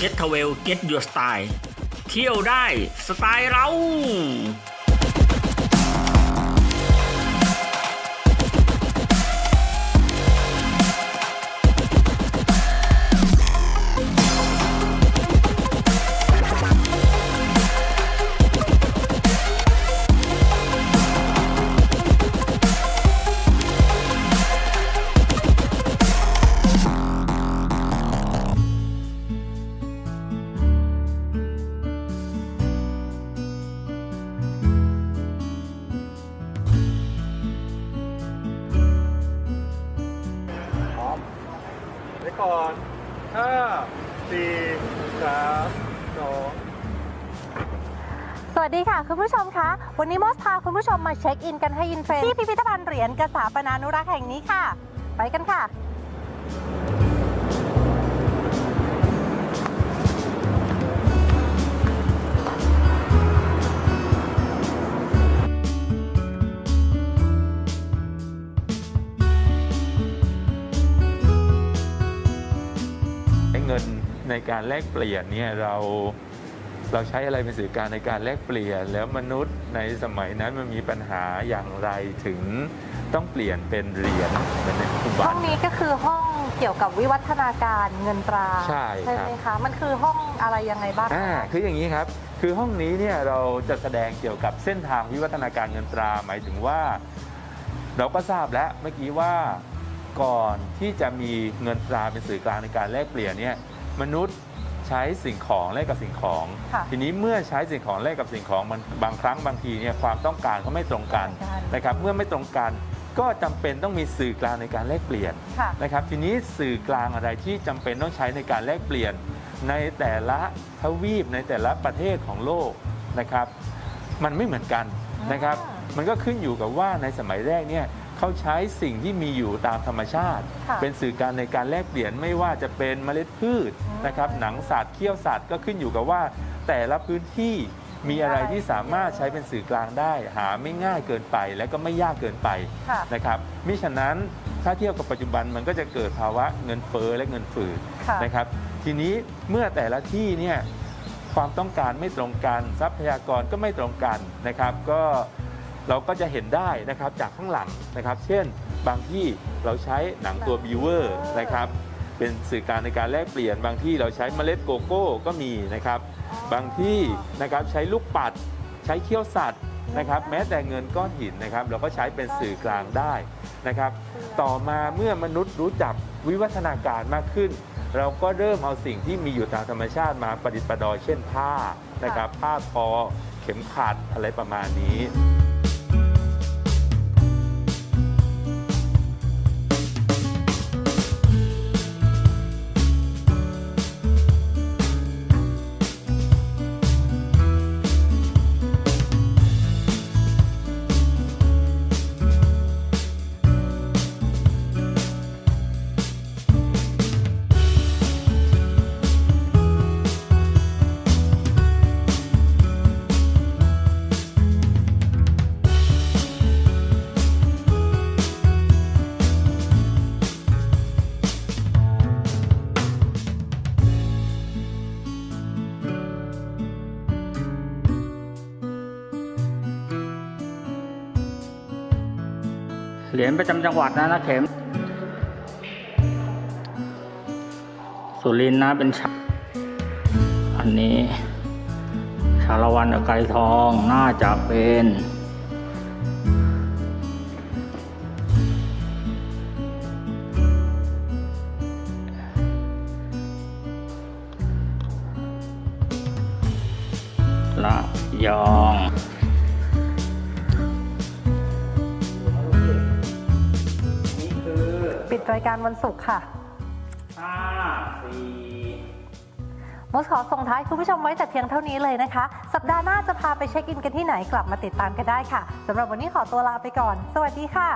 Get Travel Get Your Style เที่ยวได้สไตล์เรา ก่อนห้าสี่สามสองสวัสดีค่ะ คุณผู้ชมคะ วันนี้มอสพาคุณผู้ชมมาเช็คอินกันให้อินเทรนด์ที่พิพิธภัณฑ์เหรียญกระสาปนานุรักษ์แห่งนี้ค่ะ ไปกันค่ะ ในการแลกเปลี่ยนเนี่ยเราเราใช้อะไรเป็นสื่อกลารในการแลกเปลี่ยน แล้วมนุษย์ในสมัยนั้นมันมีปัญหาอย่างไรถึงต้องเปลี่ยนเป็นเหรียญเหมือนในปัจจุบัห้อนงนี้ก็คือห้องเกี่ยวกับวิวัฒนาการเงินตราใช่ครับ ไหมคะมันคือห้องอะไรยังไงบ้างอ่าคืออย่างนี้ครับ คือห้องนี้เนี่ยเราจะแสดงเกี่ยวกับเส้นทางวิวัฒนาการเงินตราหมายถึงว่า เราก็ทราบแล้วเมื่อกี้ว่าก่อนที่จะมีเงินตราเป็นสื่อกลางในการแลกเปลี่ยนเนี่ย มนุษย์ใช้สิ่งของแลกกับสิ่งของ ค่ะทีนี้เมื่อใช้สิ่งของแลกกับสิ่งของมันบางครั้งบางทีเนี่ยความต้องการเขาไม่ตรงกันนะครับเมื่อไม่ตรงกันก็จำเป็นต้องมีสื่อกลางในการแลกเปลี่ยน ค่ะ นะครับทีนี้สื่อกลางอะไรที่จำเป็นต้องใช้ในการแลกเปลี่ยน ในแต่ละทวีปในแต่ละประเทศของโลกนะครับ มันไม่เหมือนกันนะครับ อ่ามันก็ขึ้นอยู่กับว่าในสมัยแรกเนี่ย เขาใช้สิ่งที่มีอยู่ตามธรรมชาติค่ะเป็นสื่อกลางในการแลกเปลี่ยนไม่ว่าจะเป็นเมล็ดพืชอืมนะครับหนังสัตว์เขี้ยวสัตว์ก็ขึ้นอยู่กับว่า แต่ละพื้นที่มีอะไรที่สามารถใช้เป็นสื่อกลางได้ หาไม่ง่ายเกินไปและก็ไม่ยากเกินไปค่ะนะครับมิฉะนั้นถ้าเทียบกับปัจจุบันมันก็จะเกิดภาวะเงินเฟ้อและเงินฝืดค่ะนะครับ ทีนี้เมื่อแต่ละที่เนี่ยความต้องการไม่ตรงกันทรัพยากรก็ไม่ตรงกันนะครับ ก็ เราก็จะเห็นได้นะครับจากข้างหลังนะครับ เช่น บางที่เราใช้หนังตัวบีเวอร์นะครับ เป็นสื่อกลารในการแลกเปลี่ยน บางที่เราใช้เมล็ดโกโก้ก็มีนะครับ บางที่นะครับใช้ลูกปัด ใช้เขี้ยวสัตว์นะครับ แม้แต่เงินก้อนหินนะครับ เราก็ใช้เป็นสื่อกลางได้นะครับ ต่อมาเมื่อมนุษย์รู้จักวิวัฒนาการมากขึ้น เราก็เริ่มเอาสิ่งที่มีอยู่ตามธรรมชาติมาประดิษฐ์ประดอยเช่นผ้านะครับ ผ้าทอเข็มขัดอะไรประมาณนี้ เหรียญประจำจังหวัดนะนะเข็ม สุรินทร์นะเป็นชาอันนี้ ชาละวันอไกรทองน่าจะเป็นละยอง ปิดรายการวันศุกร์ค่ะห้าสี่มอสขอส่งท้ายคุณผู้ชมไว้แต่เพียงเท่านี้เลยนะคะ สัปดาห์หน้าจะพาไปเช็คอินกันที่ไหนกลับมาติดตามกันได้ค่ะสำหรับวันนี้ขอตัวลาไปก่อน สวัสดีค่ะ